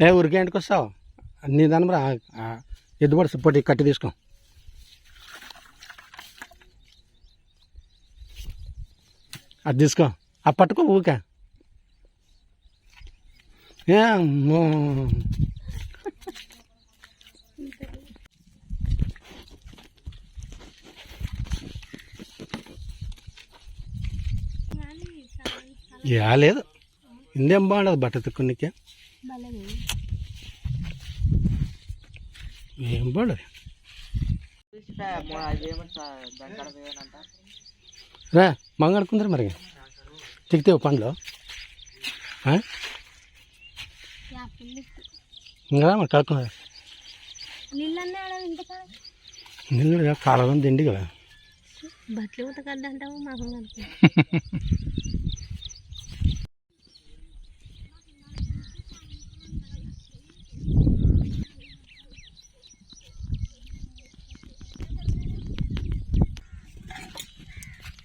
ఏ ఊరికే ఇంటికి వస్తావు నీ దాని రా. ఎద్దుబడి సుప్పటి కట్టి తీసుకో. అది తీసుకో. ఆ పట్టుకో ఊరికే. ఏ. యా లేదు. ఇందేం బాగుండదు బట్ట తిక్కునికే. ఏం బాగుండదు రా మంగడుకుందరు మరి. తిక్తేవు పండ్లు. ఆ? ఇంకా మరి కడుక్కున్నారు నిల్లు కాలం తిండి కదా. బట్టలు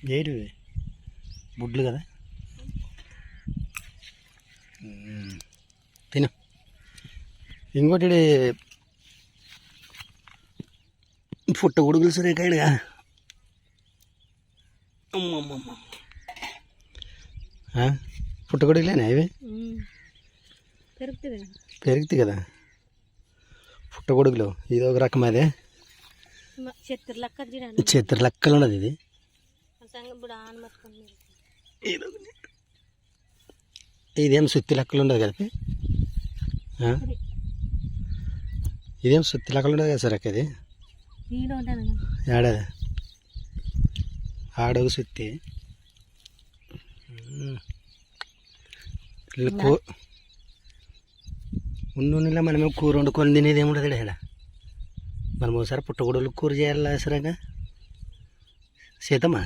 అంటావు మాకు కనుక ఏడు బుడ్లు కదా. తిను. ఇంకోటి పుట్ట సురేకాయడుగా అమ్మమ్మమ్మ. పుట్ట ఇవి? పెరుగుతుంది. కదా? పుట్ట కొడుకులు ఇది ఒక రకం అదే. చెత్త లెక్క చూడండి. చిత్ర లెక్కలు ఉన్నది ఇది. ఇప్పుడు ఆన పట్టుకొని ఇదేం సుత్తి లెక్కలు ఉండదు కదా? ఇదేం సుత్తి లెక్కలు ఉండదు కదా సార్ అక్క ఇది? ఏడాది ఆడొక సుత్తి. కూ ఉన్నూనెలో మనమే కూర వండుకొని తినేది ఏముండదు ఇక్కడ. మనం ఒకసారి పుట్టగొడుగులు కూర చేయాలి సరేగా సీతమ్మా?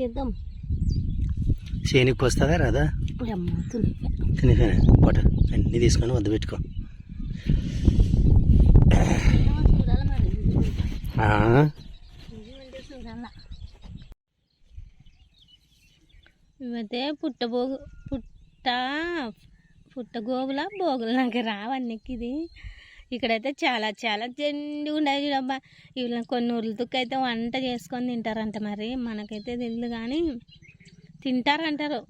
చేద్దాం. చేనికి పోస్తుందా రాదా? అమ్మ తుని. తినేసాను పూట అన్నీ తీసుకొని వద్ద పెట్టుకో. ఇవైతే పుట్టబోగు పుట్ట పుట్టగోగుల బోగులు నాకు రావన్నీకి ఇది ఇక్కడైతే చాలా చాలా జండి ఉండేది చూడబ్బా వీళ్ళని కొన్ని ఊర్లతో అయితే వంట చేసుకొని తింటారంట మరి. మనకైతే తెలియదు కానీ తింటారంటారు.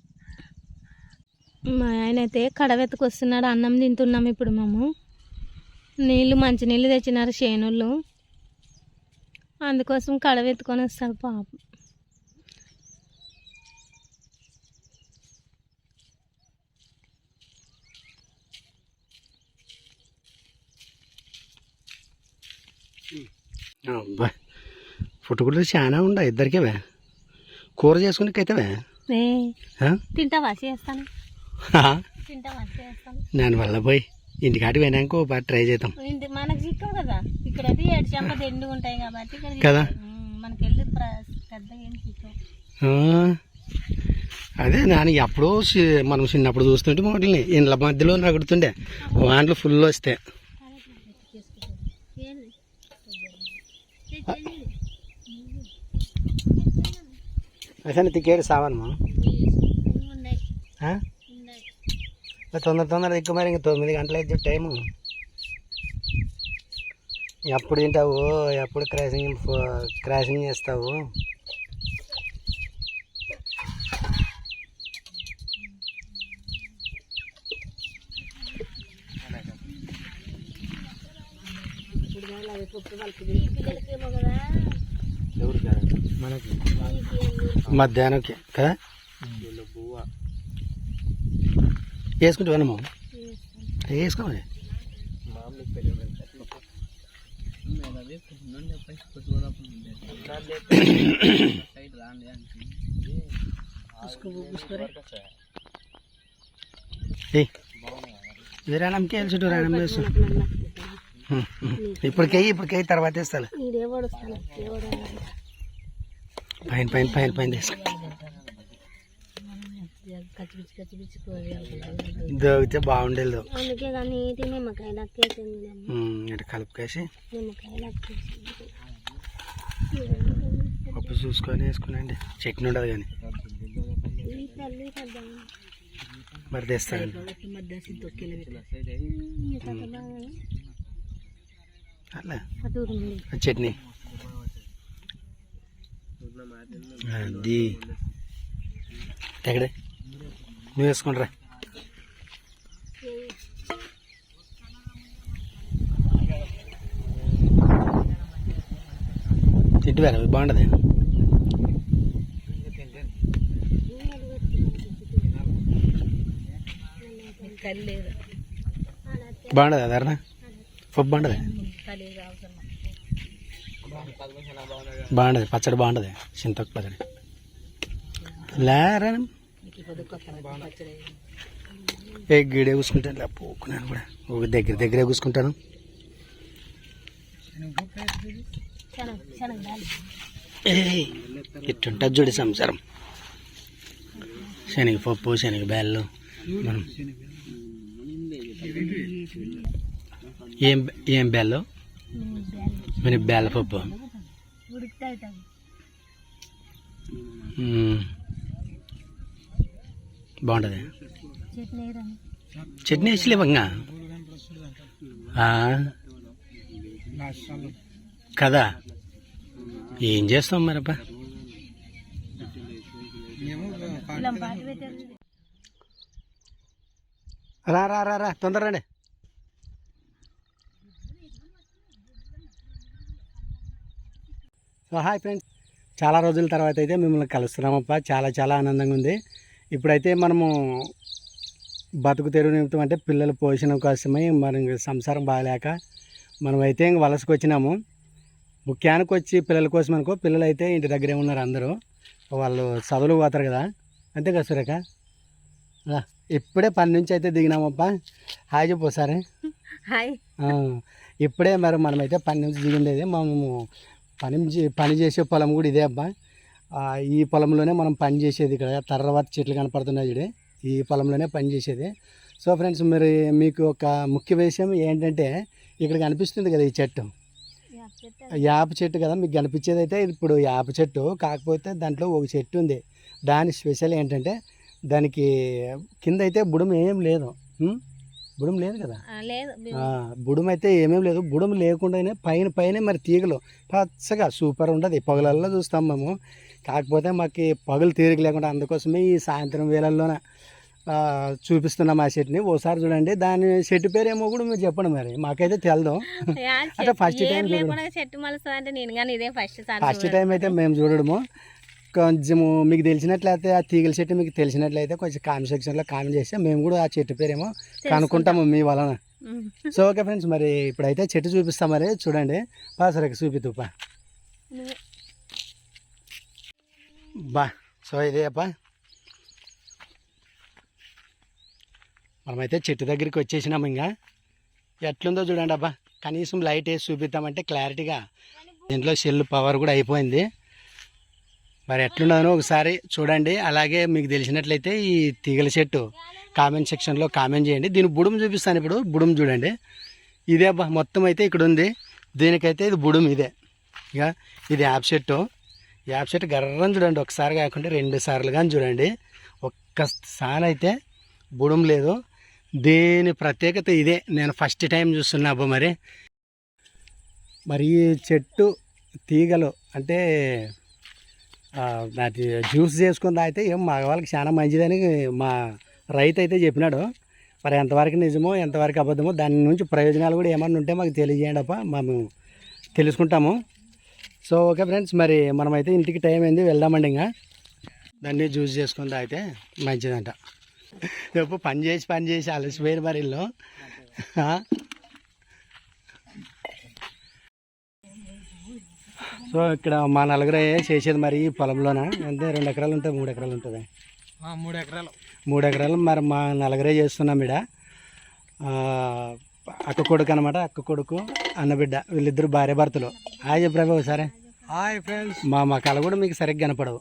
మా ఆయన అయితే కడవెత్తుకు వస్తున్నాడు అన్నం తింటున్నాం ఇప్పుడు మేము. నీళ్ళు మంచి నీళ్ళు తెచ్చినారు శేనుళ్ళు అందుకోసం కడవెత్తుకొని వస్తారు పాపం అబ్బా పుట్టుకులు చాలా ఉండ ఇద్దరికేవే? కూర చేసుకుని అయితేవే ఏ తింటావా చేస్తాను. దాని వల్ల పోయి ఇంటికాటి పోయినాక ఓ ట్రై చేద్దాం. మనకు కదా? ఏడు ఉంటాయి కాబట్టి మనకి వెళ్ళి ఏం అదే నాని ఎప్పుడో మనం చిన్నప్పుడు చూస్తుంటే వాటిని ఇండ్ల మధ్యలో రగుడుతుండే వాంట్లు ఫుల్ వస్తే అసలు తిక్కేడు సావనమా తొందర తొందర ఎక్కువ మరి ఇంక తొమ్మిది గంటలు అయితే టైము. ఎప్పుడు తింటావు? ఎప్పుడు క్రాసింగ్ క్రాసింగ్ చేస్తావు? ఈ పిల్లలకేమో కదా మనకి. నీకేంది? మధ్యాహ్నంకి కదా వేసుకుంటే వినము వేసుకోవాలి? ఏయ్, ఇది రాణంకి వెళ్ళి చుట్టూ రాణం వేసు ఇప్పటికెయ్యి ఇప్పటికెయ్యి తర్వాత వేస్తాను పైన పైన పైన పైన దోగితే బాగుండేది అందుకే కానీ ఇటు కలుపుకేసి పప్పు చూసుకొని వేసుకునండి. చట్నీ ఉండదు కానీ. మరి తెస్తాను అలా చట్నీ. అది. ఎక్కడే? నువ్వు వేసుకుంటారా. తింటి వేరే బాగుండదు బాగుండదు అదర్నా పప్పు బాగుండదు బాగుండదు. పచ్చడి బాగుండదు. చింతకు పచ్చడి. లేరా? ఏ గిడే కూసుకుంటాను. ఇలా పోకున్నాను కూడా. ఒక దగ్గర దగ్గరే కూసుకుంటాను. ఇట్టుంటుంది చూడు సంసారం. శనగపప్పు శనగ బెల్లు. మనం ఏం ఏం బెల్లు? మన బెల్లపప్పు. బాగుంటుంది. చట్నీ వేసలేవంగా కదా? ఏం చేస్తాం మరబ్బా? రా రా రా రా తొందర రండి సో హాయ్ ఫ్రెండ్స్. చాలా రోజుల తర్వాత అయితే మిమ్మల్ని కలుస్తున్నామప్ప. చాలా చాలా ఆనందంగా ఉంది. ఇప్పుడైతే మనము బతుకు తెరువు నిమిత్తం అంటే పిల్లల పోషణ కోసమై మనం సంసారం బాగాలేక మనమైతే ఇంక వలసకు వచ్చినాము. ముఖ్యానికి వచ్చి పిల్లల కోసం అనుకో పిల్లలు అయితే ఇంటి దగ్గరే ఉన్నారు అందరూ. వాళ్ళు చదువులు పోతారు కదా. అంతే కదా సురేఖ? ఇప్పుడే పని నుంచి అయితే దిగినామప్ప. హాయ్ చెప్పు ఒకసారి. హాయ్. ఇప్పుడే మరి మనమైతే పని నుంచి దిగిండేది. మనము పని పని చేసే పొలం కూడా ఇదే అబ్బా. ఈ పొలంలోనే మనం పని చేసేది ఇక్కడ. తర్వాత చెట్లు కనపడుతున్నాయి చూడే. ఈ పొలంలోనే పని చేసేది. సో ఫ్రెండ్స్ మరి మీకు ఒక ముఖ్య విషయం ఏంటంటే ఇక్కడ కనిపిస్తుంది కదా ఈ చెట్టు. యాప చెట్టు కదా మీకు కనిపించేది అయితే ఇప్పుడు యాప చెట్టు కాకపోతే దాంట్లో ఒక చెట్టు ఉంది. దాని స్పెషల్ ఏంటంటే దానికి కింద అయితే బుడం ఏం లేదు? బుడం లేదు కదా? లేదు. బుడం అయితే ఏమేం లేదు. బుడం లేకుండానే పైన పైన మరి తీగలు. పచ్చగా సూపర్ ఉంటుంది. పగలల్లో చూస్తాం మేము. కాకపోతే మాకు పగలు తీరిక లేకుండా అందుకోసమే ఈ సాయంత్రం వేళల్లోన చూపిస్తున్నాం ఆ చెట్టుని. ఓసారి చూడండి. దాని చెట్టు పేరు ఏమో కూడా మీరు చెప్పండి మరి. మాకైతే తెలదు. అంటే first time చూడు. లేకుండా చెట్టు మలుస్తుంది అంటే నేను కానీ ఇదే ఫస్ట్ సార్ ఫస్ట్ టైం అయితే మేము చూడడము. కొంచెము మీకు తెలిసినట్లయితే ఆ తీగల చెట్టు మీకు తెలిసినట్లయితే కొంచెం కామెంట్ సెక్షన్లో కామెంట్ చేస్తే మేము కూడా ఆ చెట్టు పేరేమో కనుక్కుంటాము మీ వలన. సో ఓకే ఫ్రెండ్స్ మరి ఇప్పుడైతే చెట్టు చూపిస్తాం మరి. చూడండి. బా సరే చూపిద్దుపా బా సో ఇదే అప్పా మనమైతే చెట్టు దగ్గరికి వచ్చేసినాం ఇంకా. ఎట్లుందో చూడండి అబ్బా. కనీసం లైట్ వేసి చూపిద్దామంటే క్లారిటీగా దీంట్లో సెల్ పవర్ కూడా అయిపోయింది. మరి ఎట్లున్నాను ఒకసారి చూడండి. అలాగే మీకు తెలిసినట్లయితే ఈ తీగల చెట్టు కామెంట్ సెక్షన్లో కామెంట్ చేయండి. దీని బుడుము చూపిస్తాను ఇప్పుడు. బుడుం చూడండి. ఇదే అబ్బా మొత్తం అయితే ఇక్కడ ఉంది. దీనికైతే ఇది బుడుం ఇదే. ఇక ఇది యాప్ చెట్టు. యాప్ చెట్టు గర్రం చూడండి. ఒకసారి కాకుండా రెండు సార్లు కానీ చూడండి. ఒక్కసారి అయితే బుడుం లేదు. దీని ప్రత్యేకత ఇదే. నేను ఫస్ట్ టైం చూస్తున్నా అబ్బా మరి. మరి ఈ చెట్టు తీగలు అంటే దాటి అది జ్యూస్ చేసుకుని తాగితే ఏం మగవాళ్ళకి చాలా మంచిదని మా రైతు అయితే చెప్పినాడు. మరి ఎంతవరకు నిజమో ఎంతవరకు అబద్ధమో దాని నుంచి ప్రయోజనాలు కూడా ఏమన్నా ఉంటే మాకు తెలియజేయండి అప్ప. మేము తెలుసుకుంటాము. సో ఓకే ఫ్రెండ్స్ మరి మనమైతే ఇంటికి టైం అయింది వెళ్దామండి ఇంకా. దాన్ని జ్యూస్ చేసుకుని తాగితే మంచిదంట. రేపు పని చేసి పని చేసి అలసిపోయారు మరి ఇల్లు సో ఇక్కడ మా నలుగురే చేసేది మరి ఈ పొలంలోన? అంటే రెండు ఎకరాలు ఉంటుంది మూడు ఎకరాలు ఉంటుంది? మూడు ఎకరాలు. మూడు ఎకరాలు. మరి మా నలుగురే చేస్తున్నాం ఇడ అక్క కొడుకు అనమాట అక్క కొడుకు అన్నబిడ్డ వీళ్ళిద్దరు భార్య భర్తలు. హాయ్ చెప్పరాబు ఒకసారి. Hi friends. మా మా కళ కూడా మీకు సరిగ్గా కనపడవు?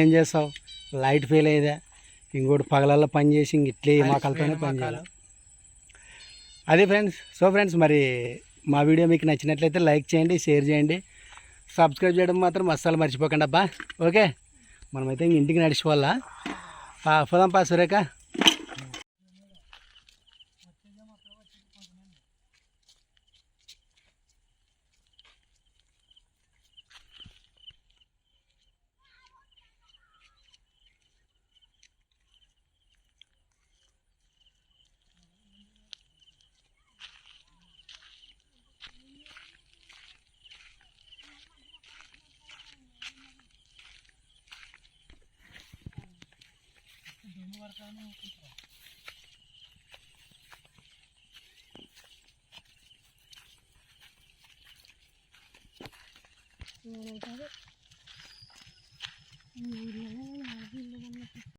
ఏం చేస్తావు? లైట్ ఫెయిల్ అయ్యేదే. ఇంకోటి పగలల్లో పని చేసి ఇంక ఇట్లే మా కళతోనే పని చేయాలి. అదే ఫ్రెండ్స్. సో ఫ్రెండ్స్ మరి మా వీడియో మీకు నచ్చినట్లయితే లైక్ చేయండి షేర్ చేయండి. సబ్స్క్రైబ్ చేయడం మాత్రం అస్సలు మర్చిపోకండి అబ్బా. ఓకే? మనమైతే ఇంటికి నడిచిపోవాలా? పోదాం పా సురేఖ. மறக்காம கூப்பிட்றோம் உங்களுக்கு